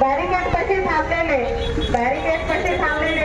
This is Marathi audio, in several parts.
बॅरिकेड कसे थांबलेले? बॅरिकेड कसे थांबलेले?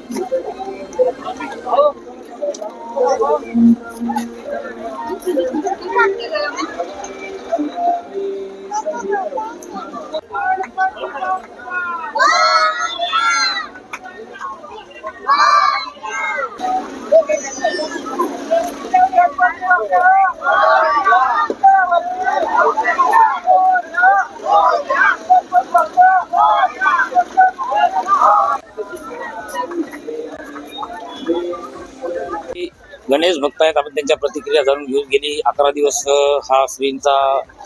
गणेश भक्त आहेत आपण त्यांच्या प्रतिक्रिया जाणून घेऊन गेली अकरा दिवस हा श्रींचा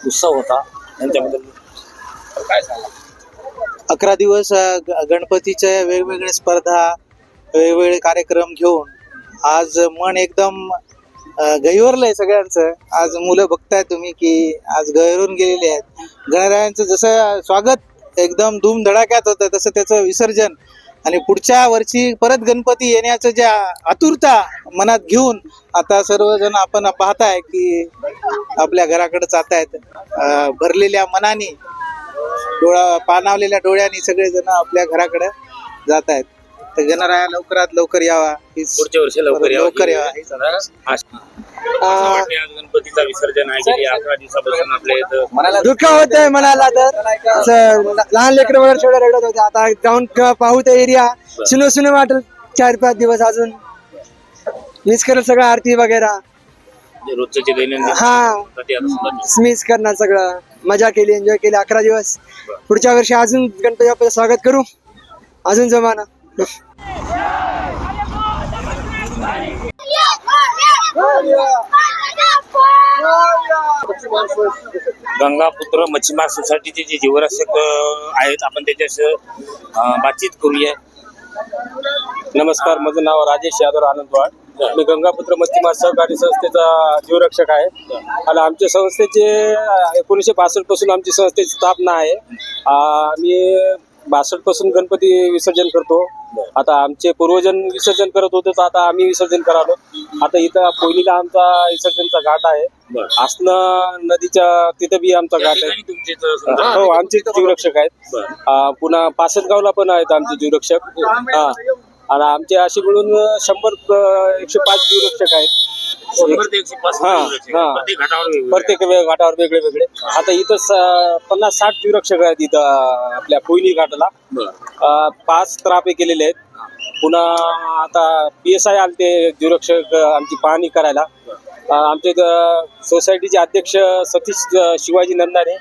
उत्सव होता. त्यांच्याबद्दल काय सांगा अकरा दिवस ग- गणपतीच्या वेगवेगळ्या स्पर्धा वेगवेगळे कार्यक्रम घेऊन आज मन एकदम गहिवरलं गहिवरलंय सगळ्यांचं. आज मुलं बघताय तुम्ही की आज गहिरून गेलेले आहेत. गणरायांचं जसं स्वागत एकदम धूमधडाक्यात होतं तसं त्याचं विसर्जन आणि पुढच्या वर्षी परत गणपती येण्याचं ज्या आतुरता मनात घेऊन आता सर्वजण आपण पाहताय की आपल्या घराकडे जात आहेत भरलेल्या मनाने डोळा पाणावलेल्या डोळ्यांनी सगळेजण आपल्या घराकडे जात आहेत तर गणराया लवकरात लवकर यावा. पुढच्या वर्षी लवकर यावं. लवकर यावा. वाटतंय आज गणपतीचा विसर्जन आहे गेली अकरा दिवसापासून आपल्या इथं दुःख होतंय म्हणाला तर असं लहान लेकर वगैरे थोडं रडत होते आता जाऊन क- पाहू ते एरिया सुनो सुनो वाटेल चार पाच दिवस अजून मिस करेल सगळं आरती वगैरे जे रोजचं जे दैनंदिन हा. साठी आता सुद्धा मिस करणार सगळं मजा केली एन्जॉय केली अकरा दिवस पुढच्या वर्षी अजून गणपती बाप्पाचं स्वागत करू अजून जमाना गंगापुत्र मच्छीमार सोसायटीचे जे जीवरक्षक आहेत आपण त्याच्याशी बातचीत करूया. नमस्कार माझं नाव राजेश यादव आनंदवाड मी गंगापुत्र मच्छीमार सहकारी संस्थेचा जीवरक्षक आहे. आणि आमच्या संस्थेचे एकोणीसशे बासष्टपासून आमची संस्थेची स्थापना आहे. मी बासष्टपासून गणपती विसर्जन करतो. आता आमचे पूर्वजन विसर्जन करत होते तर आता आम्ही विसर्जन करालो. आता इथं कोयनीला आमचा विसर्जनचा घाट आहे. आसनं नदीच्या तिथं बी आमचा घाट आहे. हो आमचे जीवरक्षक आहेत. पुन्हा पासदगावला पण आहेत आमचे जीवरक्षक. हा. आणि आमचे असे मिळून शंभर एकशे पाच जीवरक्षक आहेत. प्रत्येक घाटावर वेगळे वेगळे. आता इथं पन्नास साठ जीवरक्षक आहेत इथं आपल्या कोयनी घाटाला. पाच त्रापे केलेले आहेत. पुन्हा आता पी एस आय आलते जीवरक्षक अ, आमची पाहणी करायला. आमचे सोसायटीचे अध्यक्ष सतीश शिवाजी नंदारे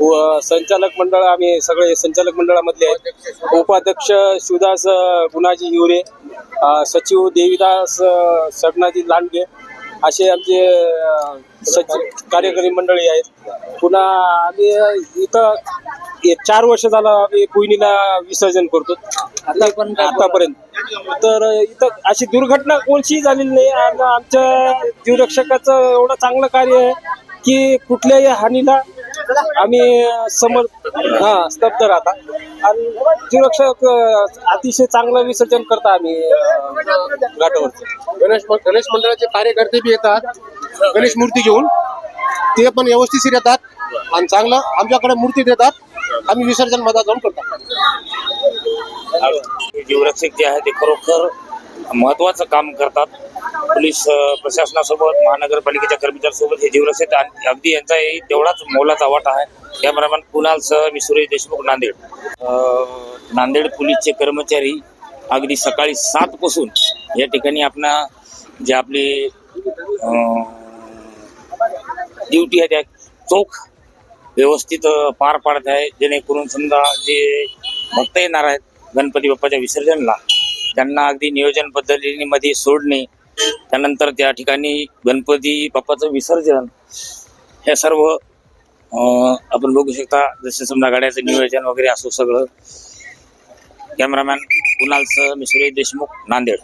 व संचालक मंडळ आम्ही सगळे संचालक मंडळामधले आहेत. उपाध्यक्ष शिवदास गुणाजी हिवरे सचिव देवीदास सगनाजी लांडगे असे आमचे सचिव कार्यकारी मंडळी आहेत. पुन्हा आम्ही इथं चार वर्ष झालं आम्ही विसर्जन करतो. आतापर्यंत तर इथं अशी दुर्घटना कोणशीही झालेली नाही. आणि आमच्या जीवरक्षकाचं एवढं चांगलं कार्य आहे की कुठल्याही हानीला आम्ही समर हा स्तब्ध राहता. आणि जीवरक्षक अतिशय चांगलं विसर्जन करता आम्ही अं, घाटावरचं गणेश गणेश मंडळाचे कार्यकर्ते बी येतात. गणेश मूर्ती घेऊन. ते पण व्यवस्थिशीर येतात. आणि चांगलं आमच्याकडे मूर्ती देतात. आम्ही विसर्जनमध्ये जाऊन करतो. हे जीवरक्षक जे आहे ते खरोखर महत्वाचं काम करतात. पोलीस प्रशासनासोबत महानगरपालिकेच्या कर्मचाऱ्यांसोबत हे जीवरक्षक आणि अगदी यांचाही तेवढाच मोलाचा वाटा आहे. कॅमेरामॅन कुणालसह मी सुरेश देशमुख नांदेड. नांदेड पोलीसचे कर्मचारी अगदी सकाळी सात पासून या ठिकाणी आपणा जे आपले ड्युटी आहे त्या चोख व्यवस्थित पार पाडत आहे. जेणेकरून समजा जे भक्त येणार आहेत गणपती बाप्पाच्या विसर्जनला त्यांना अगदी नियोजन पद्धतीमध्ये सोडणे त्यानंतर त्या ठिकाणी गणपती बाप्पाचं विसर्जन हे सर्व आपण बघू शकता. जसे समजा गाड्याचं नियोजन वगैरे असो सगळं. कॅमेरामॅन कुणालसह मी सुरेश देशमुख नांदेड.